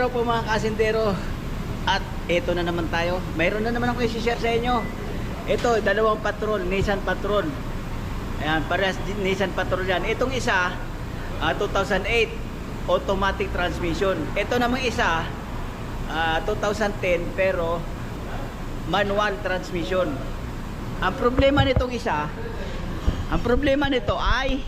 Araw po mga kasindero. At ito na naman tayo. Mayroon na naman ako i-share sa inyo. Ito, dalawang patrol, Nissan Patrol. Ayan, parehas Nissan Patrol yan. Itong isa, ah, 2008 Automatic transmission. Ito namang isa ah, 2010 pero Manual transmission. Ang problema nitong isa Ang problema nito ay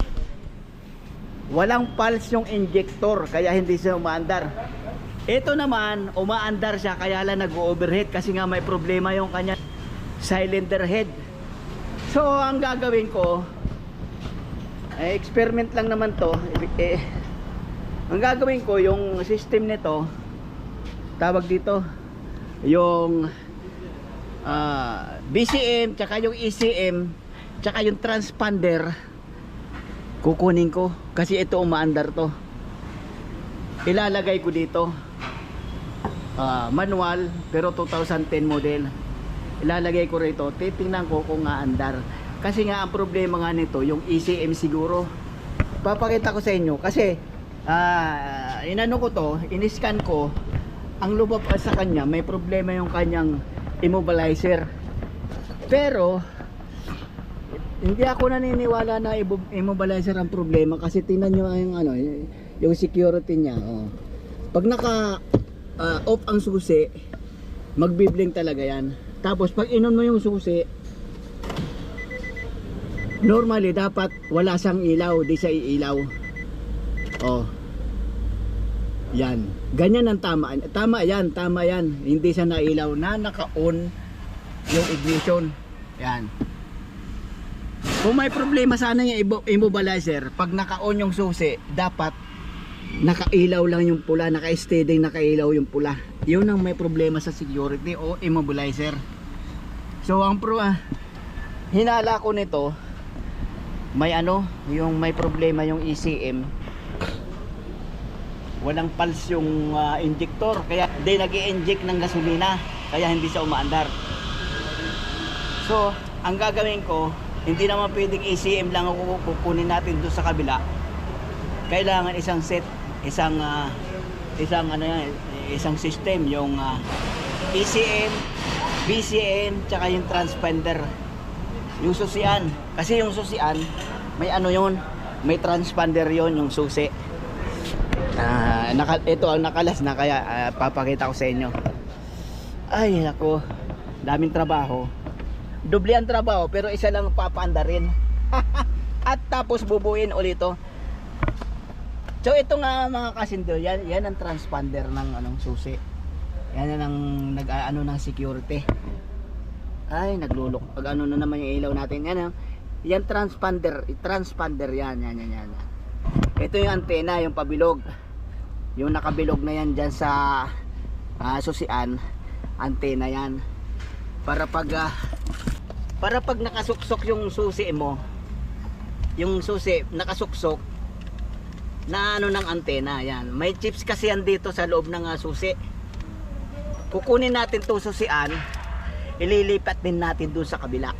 walang pulse yung injector kaya hindi siya umaandar ito naman umaandar siya kaya lang nag-overheat kasi nga may problema yung kanya cylinder head. So ang gagawin ko eh, experiment lang naman to. Eh, ang gagawin ko yung system nito tawag dito yung ah, BCM tsaka yung ECM tsaka yung transponder kukunin ko. Kasi ito umaandar to. Ilalagay ko dito Ah, manual pero 2010 model. Ilalagay ko rito titingnan ko kung aandar kasi nga ang problema nga nito yung ECM siguro. Papakita ko sa inyo kasi ah, inano ko to iniscan ko ang lubab sa kanya may problema yung kanyang immobilizer. Pero hindi ako naniniwala na immobilizer ang problema kasi tingnan nyo yung ano yung security niya oh. pag naka ah, off ang susi magbiblink talaga yan. Tapos pag inon mo yung susi normally dapat wala siyang ilaw di siya iilaw. Oh. Yan. Ganyan ang tama. Tama yan tama yan. Hindi siya nailaw na naka-on yung ignition. Yan. Kung may problema sana yung immo- immobilizer, pag naka-on yung susi, dapat nakailaw lang yung pula, naka-steady nakailaw yung pula. Yun ang may problema sa security o immobilizer. So ang pro ah, hinala ko nito, may ano, yung may problema yung ECM. Walang pulse yung ah, injector, kaya di nag inject ng gasolina, kaya hindi siya umaandar. So, ang gagawin ko, hindi naman pwedeng ECM lang ako kukunin natin doon sa kabila. Kailangan isang set, isang ah, isang ano yan, isang system yung ah, ECM, BCM, tsaka yung transponder. Yung susian. Kasi yung susian, may ano yun, may transponder yon yung susi. Ah, naka, ito ang nakalas na kaya ah, papakita ko sa inyo. Ay, ako, daming trabaho doble ang trabaho pero isa lang papaanda rin at tapos bubuin ulito so ito nga mga kasindo yan, yan ang transponder ng anong susi. Yan ang nag ano ng security. Ay naglulok. Pag ano na naman yung ilaw natin yan ah. yan transponder transponder yan yan yan yan. Ito yung antena yung pabilog. Yung nakabilog na yan dyan sa ah, susian antena yan. Para pag ah, para pag nakasuksok yung susi mo yung susi nakasuksok na ano ng antena yan. May chips kasi yan dito sa loob ng ah, susi. Kukunin natin to susian ililipat din natin dun sa kabila.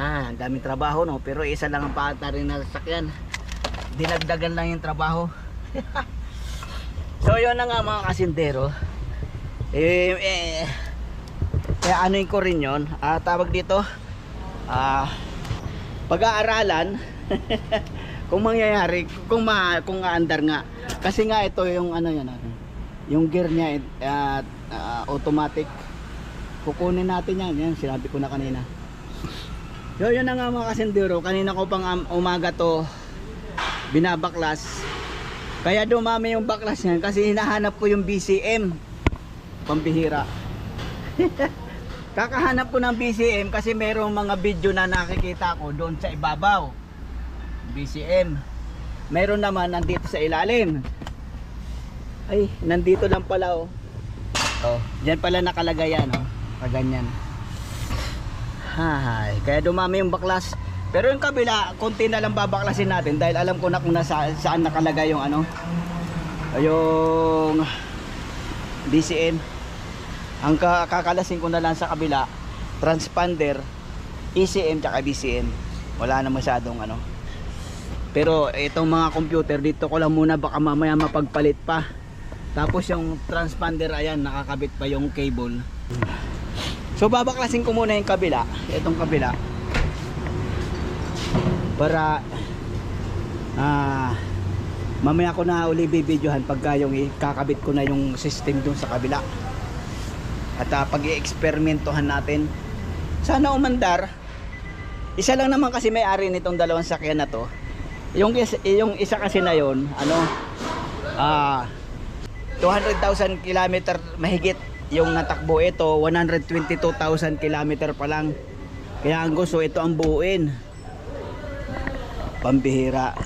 Ha ang daming trabaho no? Pero isa lang ang paata rin na sasakyan. Dinagdagan lang yung trabaho. So yun na nga mga kasindero. Eh, eh kaya anuin ko rin yun. Ah, tawag dito ah, pag-aaralan kung mangyayari kung ma, kung aandar nga. Kasi nga ito yung ano yan ano, yung gear niya at automatic. Kukunin natin yan. Yan sinabi ko na kanina. So yun na nga mga kasendero kanina ko pang um, umaga to binabaklas. Kaya dumami yung baklas yan kasi hinahanap ko yung BCM pambihira. Kakahanap ko ng BCM kasi merong mga video na nakikita ko doon sa ibabaw. BCM. Meron naman nandito sa ilalim. Ay, nandito lang pala oh. Oh, diyan pala nakalagay yan oh. Kaganyan. Hay, kaya dumami yung baklas. Pero yung kabila, konti na lang babaklasin natin dahil alam ko na kung nasa, saan nakalagay yung ano. Yung BCM ang ka- kakalasin ko na lang sa kabila transponder ECM tsaka BCM wala na masyadong ano pero itong mga computer dito ko lang muna baka mamaya mapagpalit pa Tapos yung transponder ayan nakakabit pa yung cable. So babaklasin ko muna yung kabila, itong kabila. Para ah mamaya ko na uli bibidyohan pagka yung kakabit ko na yung system dun sa kabila. At ah, pag-ieksperimentohan natin. Sana umandar. Isa lang naman kasi may-ari nitong dalawang sakyan na to. Yung isa, yung isa kasi na yon, ano, ah 200,000 kilometer mahigit yung natakbo. Ito 122,000 kilometer pa lang. Kaya ang gusto ito ang buuin. Pambihira.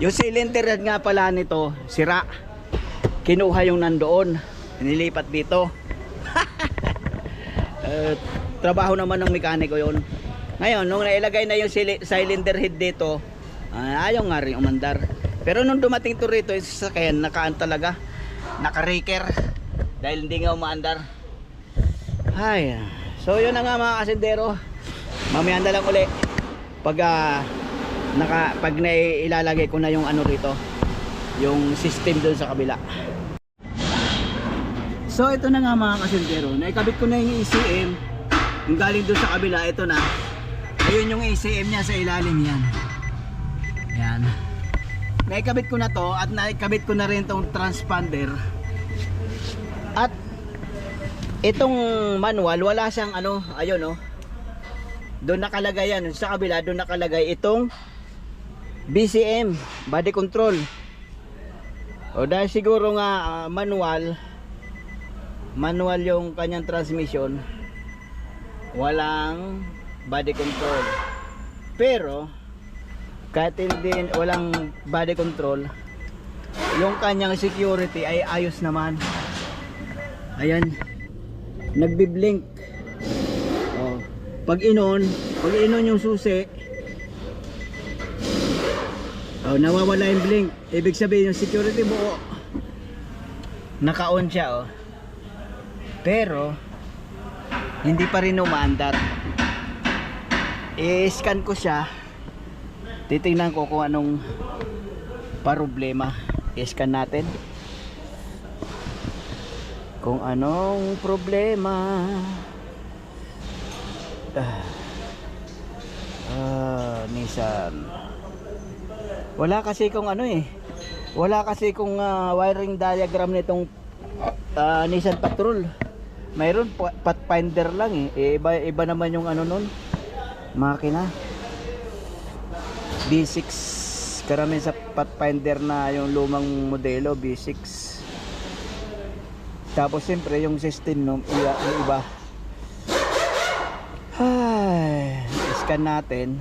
Yung cylinder nga pala nito sira. Kinuha yung nandoon. Nilipat dito. Eh, trabaho naman ng mekaniko yon ngayon nung nailagay na yung cylinder head dito ah, ayaw nga rin umandar. Pero nung dumating to rito yung sasakyan nakaan talaga. Naka-raker. Dahil hindi nga umaandar. Ay so yun na nga mga kasendero mamaya na lang uli. Pag ah, naka, pag nailalagay ko na yung ano rito yung system doon sa kabila. So ito na nga mga kasendero naikabit ko na yung ECM yung galing doon sa kabila ito na. Ayun yung ECM niya sa ilalim yan yan naikabit ko na to at naikabit ko na rin tong transponder. At itong manual wala siyang ano ayun oh. Doon nakalagay yan sa kabila doon nakalagay itong BCM body control. O dahil siguro nga ah, manual manual yung kanyang transmission walang body control. Pero kahit hindi walang body control yung kanyang security ay ayos naman. Ayan. Nagbi-blink. Oh. pag inon pag inon yung susi oh, nawawala yung blink. Ibig sabihin yung security buo naka-on siya oh. pero hindi pa rin umaandar i-scan ko siya titingnan ko kung anong problema i-scan natin. Kung anong problema. Ah, ah Nissan wala kasi kung ano eh. Wala kasi kung ah, wiring diagram nitong ah, Nissan Patrol. Mayroon pa- pathfinder lang eh. eh iba, iba naman yung ano nun. Makina B6 karamihan sa Pathfinder na yung lumang modelo B6 tapos siyempre yung system no, iba, iba. Ay scan natin.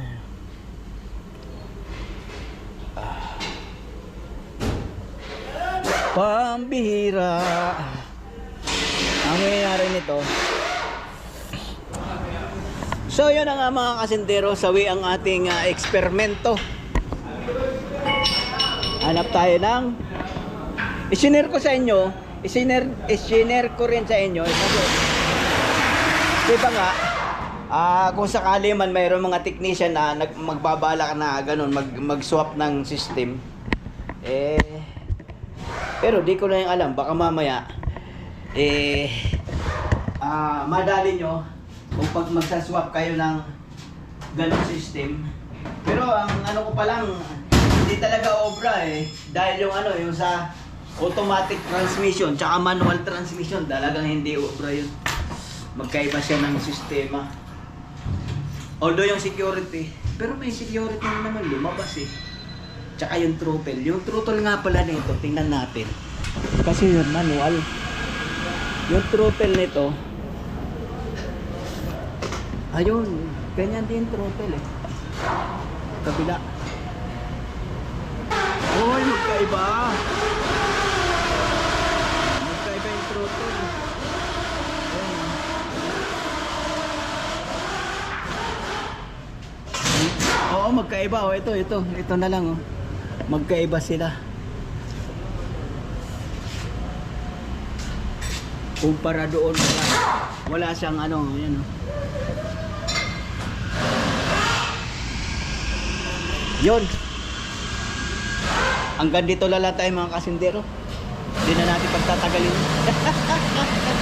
Ah. pambihira. Ang nangyayari nito So yun na nga mga kasendero, sawi ang ating ah, eksperimento. Hanap tayo ng isinare ko sa inyo, isinare, isinare ko rin sa inyo. Kasi, di ba nga, ah, kung sakali man mayroong mga technician na nag, magbabalak na ganun, mag, mag-swap ng system, eh, pero di ko na yung alam, baka mamaya, eh, ah, madali nyo, kung pag magsaswap kayo ng ganong system. Pero ang ano ko pa lang, hindi talaga obra eh. Dahil yung ano, yung sa automatic transmission, tsaka manual transmission, talagang hindi obra yun. Magkaiba siya ng sistema. Although yung security, pero may security na naman lumabas eh. Tsaka yung throttle. Yung throttle nga pala nito, tingnan natin. Kasi yun, manual. Yung throttle nito, Ayun, ganyan din throttle eh. Kabila. Hoy, magkaiba. Magkaiba yung throttle. Ayun. Oo, magkaiba. Oh, ito, ito. Ito na lang oh. Magkaiba sila. Kumpara doon wala, wala siyang ano, yan oh. Yun. Hanggang dito lang tayo mga kasindero. Hindi na natin pagtatagalin.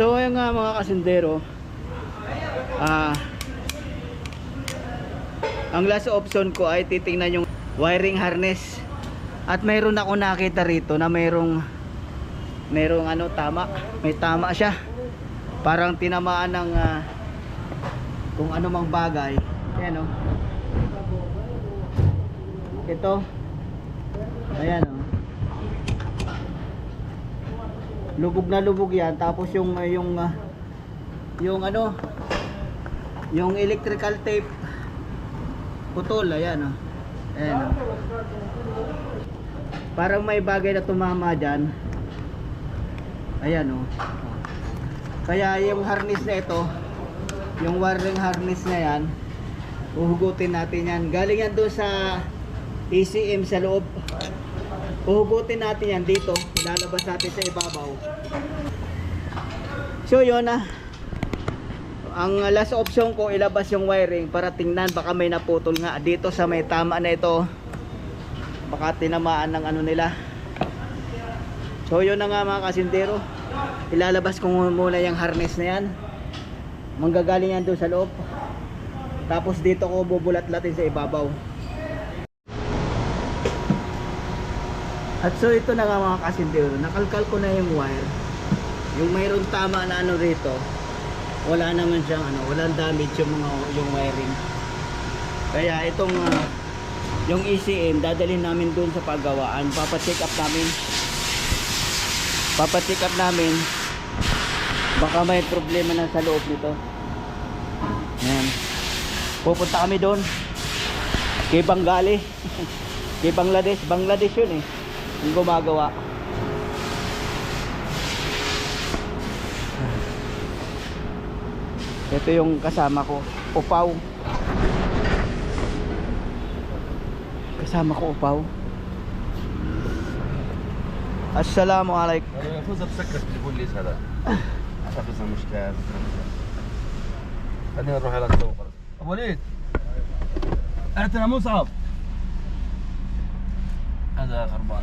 So ayun nga mga kasindero ah Ang last option ko ay titingnan yung wiring harness At mayroon ako nakita rito na mayroong Mayroong ano tama. May tama siya. Parang tinamaan ng ah, Kung ano mang bagay. Ayan o Ito. Ayan o lubog na lubog yan. Tapos yung uh, yung uh, yung ano yung electrical tape. Putol ayan oh. ayan oh. parang may bagay na tumama dyan ayan oh. kaya yung harness na ito yung wiring harness na yan uhugutin natin yan. Galing yan doon sa ECM sa loob. Uhugutin natin yan dito. Ilalabas natin sa ibabaw. So yun na ang last option ko ilabas yung wiring para tingnan. Baka may naputol nga dito sa may tama na ito. Baka tinamaan ng ano nila so yun na nga mga kasindero ilalabas ko muna yung harness na yan manggagaling yan doon sa loob tapos dito ko bubulat-latin sa ibabaw At so ito na nga mga kasindero, nakalkal ko na yung wire. Yung mayroon tama na ano rito, wala naman siyang ano, walang damage yung mga yung wiring. Kaya itong ah, yung ECM dadalhin namin doon sa paggawaan, papa-check up namin. Papa-check up namin. Baka may problema na sa loob nito. Ayan. Pupunta kami doon. Kay Bengali. Kay Bangladesh, Bangladesh yun eh yung gumagawa ito yung kasama ko upaw kasama ko upaw السلام عليكم يا خذها تسكر التليفون ليش هذا عشان حافظها مشكلة خلينا نروح على السوق أبو وليد. اعتنى مصعب هذا خربان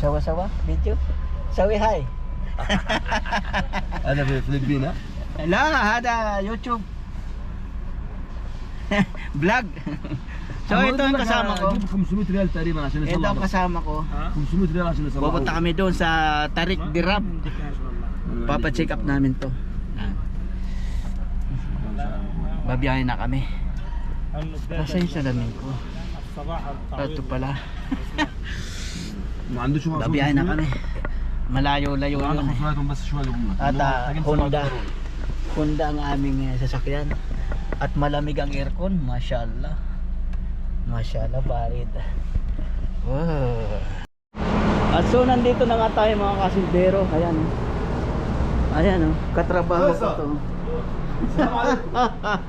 سوا سوا فيديو. سوي هاي. هذا في الفلبين ها؟ لا هذا يوتيوب. بلاك so ito ang kasama ko جيب 500 ريال تقريبا عشان ito يصلح ang بس. kasama ko 500 ريال عشان يصلح Pupunta kami doon sa Tarik Dirab. Papa-check up namin to. Ah. Babiyahin na kami. Nasa yung salamin ko. Ito pala. ما عنده شو Babiyahin na kami. Malayo-layo عنده yun. eh. مصنعاتهم بس شوي لهم At ah, Honda. Honda ang aming eh, sasakyan. At malamig ang aircon. Mashallah. Masyala valid. Wow. At so nandito na nga tayo mga kasindero. Ayan. Oh. Ayan oh. Katrabaho ko to.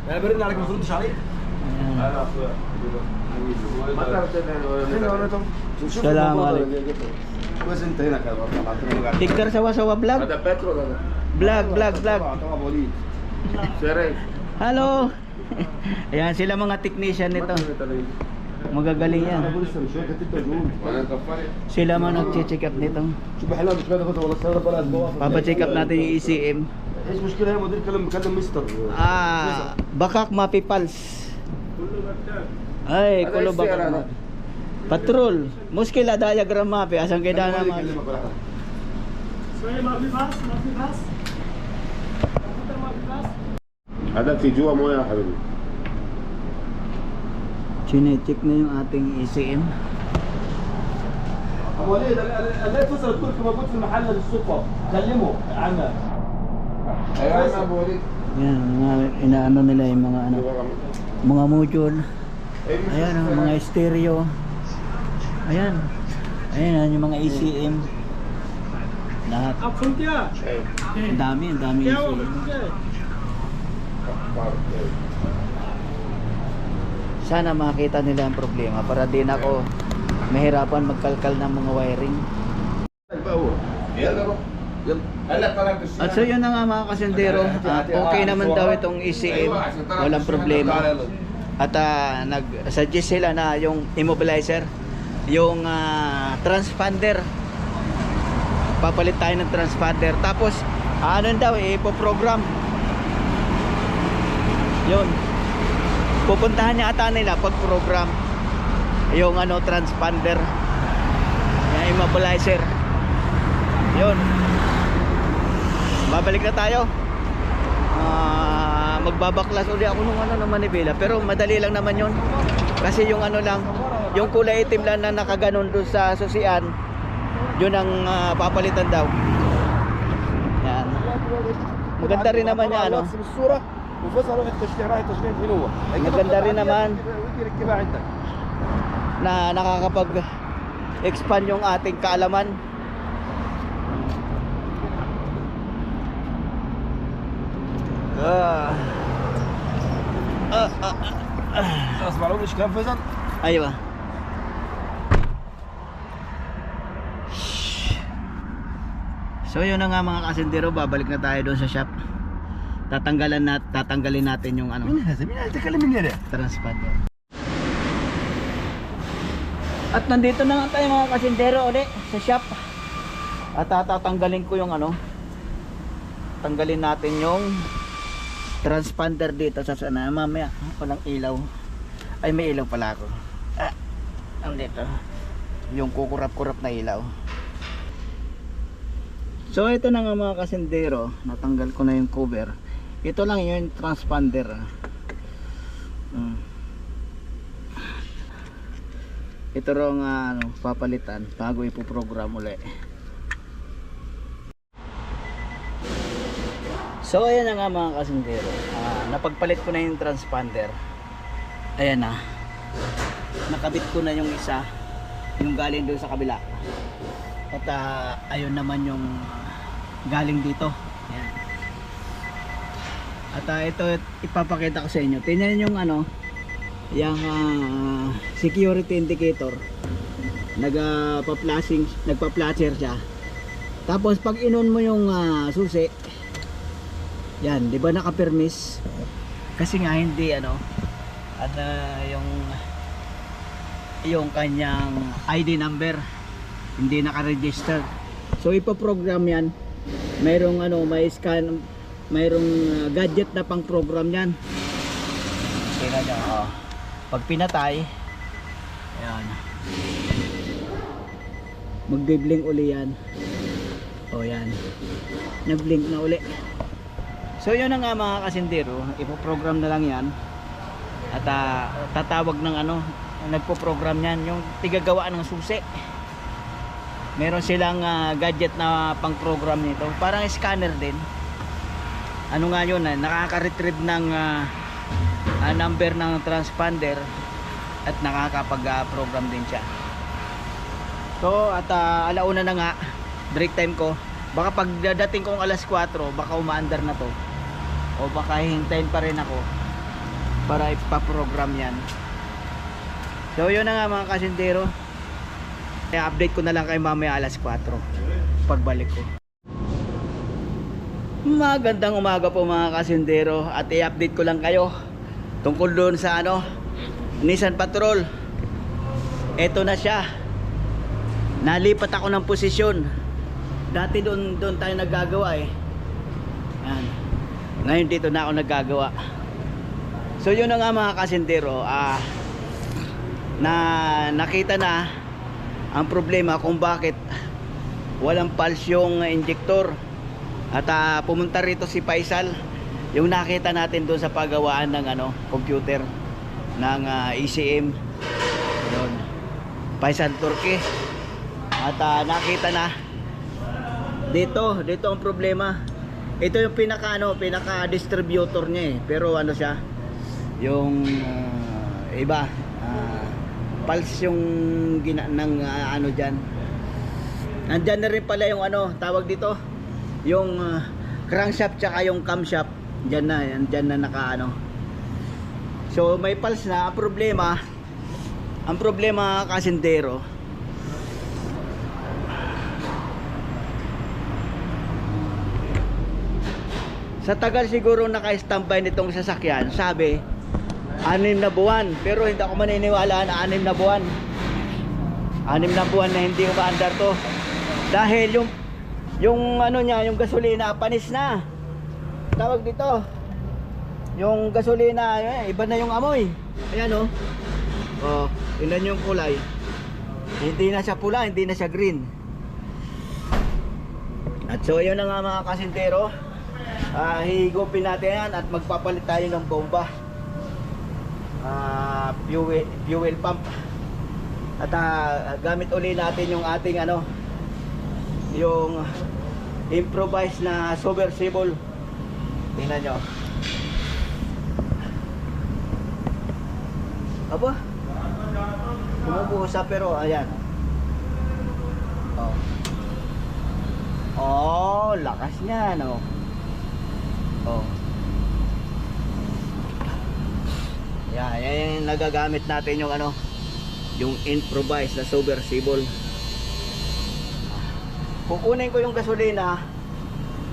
Berber narik mo sunod siya. Assalamualaikum. Tikar sawa-sawa vlog. Ada petrol. Vlog, vlog, vlog. Halo. Ayan sila mga technician nito. Magagaling yan. انا بقول لسه مش واخد انت جول وانا كفاري Sila mga nag-check up nito. شو بحلها مش قادر اخدها والله السنه بلا اسبوع Papa-check up natin yung ECM. ايش مشكله يا مدير كلم مكلم مستر Ah, bakak mapipals. Ay, Ano kulo yung sira, bakak. ano? Patrol. Muskila diagram mapi asang kay dana ma. يكلمك ولا حاجه هذا في جوا مويه يا حبيبي Chine-check na yung ating E ECM. ابو وليد الاقي فيصل التركي موجود في المحل للصدفه كلمه عنها ايوه يا ابو وليد Yan, mga inaano nila yung mga ano, mga module. Ayan, oh, mga stereo. Ayan. Ayan, yung mga ECM. Lahat. Ang dami, ang dami E ECM. Sana makita nila ang problema para din ako mahirapan magkalkal ng mga wiring. At so yun na nga mga kasyendero, uh, ah, okay naman daw itong ECM, walang problema. At uh, nag-suggest sila na yung immobilizer, yung ah, uh, transponder, papalit tayo ng transponder. Tapos, ano daw, eh, ipoprogram. Eh, yun pupuntahan niya ata nila pag program yung ano transponder yung immobilizer yun babalik na tayo uh, magbabaklas uli ako nung ano ng manibela pero madali lang naman yun kasi yung ano lang yung kulay itim lang na nakaganon doon sa susian yun ang uh, papalitan daw yan maganda rin naman yan ano وفصلوا التشريح راي تشريح حلوه Maganda rin naman. ركبها عندك na nakakapag expand yung ating kaalaman ah. Ah, ah, خلاص معلومه ايش كان فزن Aywa. So yun na nga mga kasendero, babalik na tayo doon sa shop. tatanggalan nat tatanggalin natin yung ano. Transponder. At nandito na nga tayo mga kasindero ulit sa shop. At tatanggalin ko yung ano. Tanggalin natin yung transponder dito sa sana mamaya walang ilaw. Ay may ilaw pala ako. Ah, nandito. Yung kukurap-kurap na ilaw. So ito na nga mga kasindero, natanggal ko na yung cover. Ito lang yung transponder. Mm. Ito raw nga ano, papalitan bago ipoprogram uli. So ayan na nga mga kasindero. Ah, napagpalit ko na yung transponder. Ayan na. Nakabit ko na yung isa. Yung galing doon sa kabila. At ah, ayun naman yung galing dito. At ah, ito ipapakita ko sa inyo. Tingnan yung ano, yung ah, security indicator. Nagpa-flashing, nagpa-flasher siya. Tapos pag inon mo yung ah, susi, yan, 'di ba naka-permis? Kasi nga hindi ano, ano yung yung kanyang ID number hindi naka-register. So ipo-program 'yan. Mayroong ano, may scan, mayroong ah, gadget na pang program 'yan. Tingnan nyo, oh. Pag pinatay, ayan. Magbe-blink uli yan. O yan. Nag-blink na uli. So yun na nga mga kasindero, ipoprogram na lang yan. At ah, tatawag ng ano, nagpo-program yan, yung tigagawa ng susi. Meron silang ah, gadget na pang-program nito. Parang scanner din. Ano nga yun, ah, nakaka-retrieve ng ah, ah, number ng transponder at nakakapag-program din siya. So at ah, alauna na nga break time ko. Baka pag dadating kong alas 4, baka umaandar na to. O baka hintayin pa rin ako para ipaprogram yan. So yun na nga mga kasindero. Kaya update ko na lang kayo mamaya alas 4 pagbalik ko. Magandang umaga po mga kasindero at i-update ko lang kayo tungkol doon sa ano Nissan Patrol. Ito na siya. Nalipat ako ng posisyon. Dati doon doon tayo naggagawa eh. Yan. Ngayon dito na ako naggagawa. So yun na nga mga kasindero, ah na nakita na ang problema kung bakit walang pulse yung injector. At ah, pumunta rito si Faisal, yung nakita natin doon sa paggawaan ng ano, computer ng ah, ECM. Yun. Faisal Turkey. At ah, nakita na dito, dito ang problema. Ito yung pinaka ano, pinaka distributor niya eh. Pero ano siya? Yung ah, iba, ah, pulse yung gina ng ah, ano diyan. Nandiyan na rin pala yung ano, tawag dito, yung ah, crankshaft tsaka yung camshaft. Diyan na, yan diyan na naka ano. So may pulse na, ang problema, ang problema kasindero, sa tagal siguro naka-standby nitong sasakyan, sabi, anim na buwan. Pero hindi ako maniniwala na anim na buwan. Anim na buwan na hindi umaandar to. Dahil yung, yung ano niya, yung gasolina, panis na. Tawag dito. Yung gasolina, eh, iba na yung amoy. Ayan oh. Oh, tingnan yung kulay. Hindi na siya pula, hindi na siya green. At so yun na nga mga kasintero. Ah, higupin natin yan at magpapalit tayo ng bomba. Ah, fuel, fuel pump. At ah, gamit uli natin yung ating ano, yung improvised na submersible. Tingnan nyo. Aba, Bumubuhusa pero ayan. Oh. Oh, lakas niya no. Oh. Yan, yan yung nagagamit natin yung ano, yung improvised na submersible. Kukunin ko yung gasolina,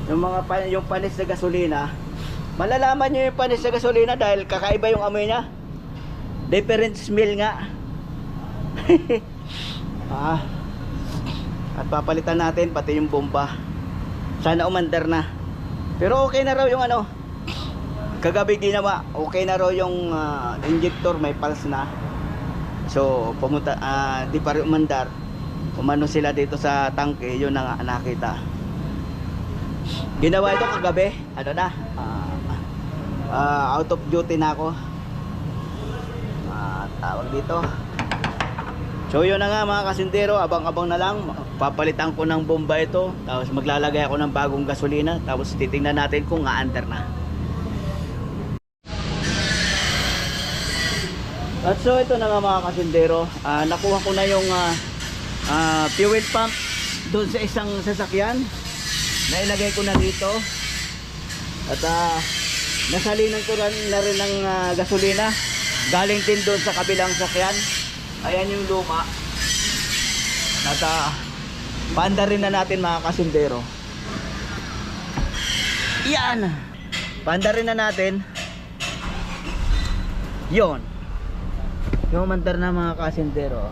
yung mga pa, yung panis na gasolina. Malalaman niyo yung panis na gasolina dahil kakaiba yung amoy niya. Different smell nga. ah. At papalitan natin pati yung bomba. Sana umandar na. Pero okay na raw yung ano. Kagabi ginawa, okay na raw yung ah, injector, may pulse na. So, pumunta, ah, di pa rin umandar. Umano sila dito sa tangke, yun ang nakita. Ginawa ito kagabi, ano na, ah, ah, out of duty na ako. Ah, tawag dito. So yun na nga mga kasindero, abang-abang na lang. Papalitan ko ng bomba ito. Tapos maglalagay ako ng bagong gasolina. Tapos titingnan natin kung nga-under na. At so ito na nga mga kasindero. Ah, nakuha ko na yung ah, ah, fuel pump doon sa isang sasakyan. Nailagay ko na dito. At ah, nasalinan ko rin na rin ng ah, gasolina. Galing din doon sa kabilang sakyan. Ayan yung luma. At uh, paanda rin na natin mga kasundero. Yan. Paanda rin na natin. Yon. Yung mandar na mga kasundero.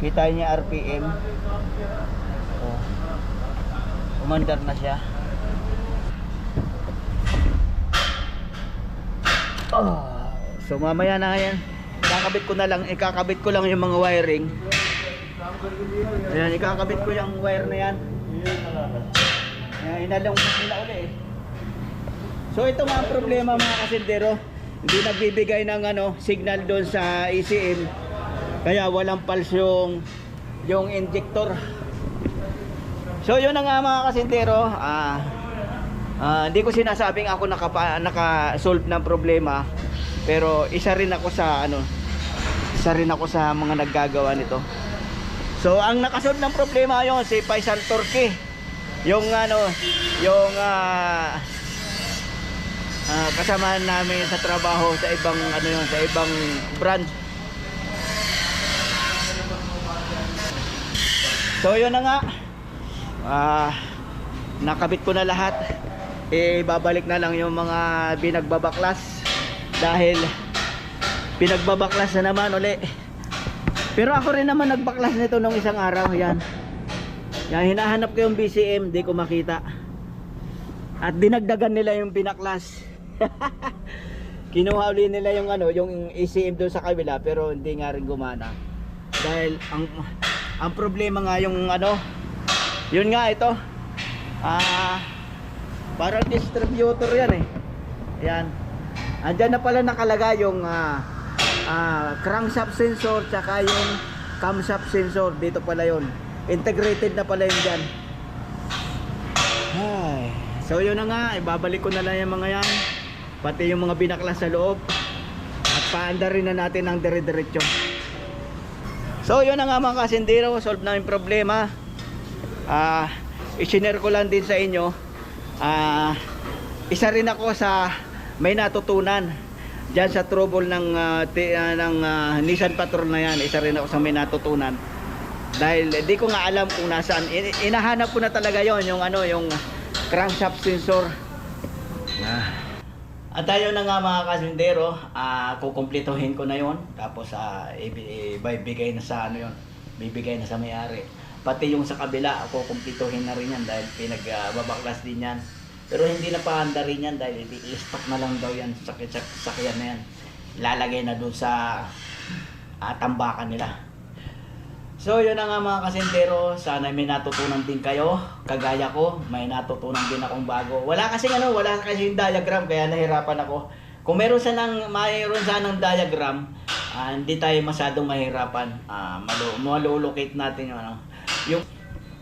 Kita niya RPM. Oh. Umandar na siya. Oh. So mamaya na yan. Ikakabit ko na lang, ikakabit ko lang yung mga wiring. Ayan, ikakabit ko yung wire na yan. Ayan, inalong ko sila uli eh. So ito mga problema mga kasindero. Hindi nagbibigay ng ano, signal doon sa ECM. Kaya walang pulse yung, yung injector. So yun na nga mga kasindero. Ah, ah, hindi ko sinasabing ako nakapa, naka-solve ng problema. Pero isa rin ako sa ano, isa rin ako sa mga naggagawa nito. So ang nakasolve ng problema yon si Faisal Turkey. Yung ano, yung ah ah, kasama namin sa trabaho sa ibang ano yon, sa ibang branch. So yun na nga. Ah, nakabit ko na lahat. Eh babalik na lang yung mga binagbabaklas dahil pinagbabaklas na naman uli. Pero ako rin naman nagbaklas nito nung isang araw, yan. Yan hinahanap ko yung BCM, di ko makita. At dinagdagan nila yung pinaklas. Kinuha uli nila yung ano, yung ECM doon sa kabila pero hindi nga rin gumana. Dahil ang ang problema nga yung ano, yun nga ito. Ah, parang distributor yan eh. Yan. Andyan na pala nakalagay yung ah, ah, crankshaft sensor tsaka yung camshaft sensor dito pala yon integrated na pala yun dyan Ay. so yun na nga ibabalik ko na lang yung mga yan pati yung mga binaklas sa loob at paanda rin na natin ang dire-diretso so yun na nga mga kasindero solve na yung problema ah isinare ko lang din sa inyo ah isa rin ako sa may natutunan Diyan sa trouble ng ah, ti- ah, ng ah, Nissan Patrol na yan, isa rin ako sa may natutunan. Dahil di ko nga alam kung nasaan. In- inahanap ko na talaga yon yung ano, yung crankshaft sensor. At tayo na nga mga kasindero, ah kukumplituhin ko na yon tapos ibi- ibibigay na sa ano yon bibigay na sa may-ari. Pati yung sa kabila, kukumplituhin na rin yan dahil pinagbabaklas din yan. Pero hindi na paanda rin yan dahil i-stock na lang daw yan sa sak- sak- sakyan na yan. Lalagay na doon sa ah, tambakan nila. So yun na nga mga kasentero, sana may natutunan din kayo, kagaya ko, may natutunan din akong bago. Wala kasi ano, wala kasi yung diagram kaya nahirapan ako. Kung meron sanang mayroon sanang diagram, ah, hindi tayo masyadong mahirapan. Ah, malu malulocate natin yung ano. Yung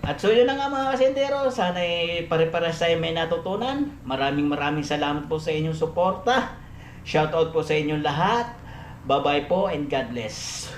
at so yun na nga mga kasentero, sana eh, pare-pares tayo may natutunan. Maraming maraming salamat po sa inyong suporta. Shoutout po sa inyong lahat. Bye-bye po and God bless.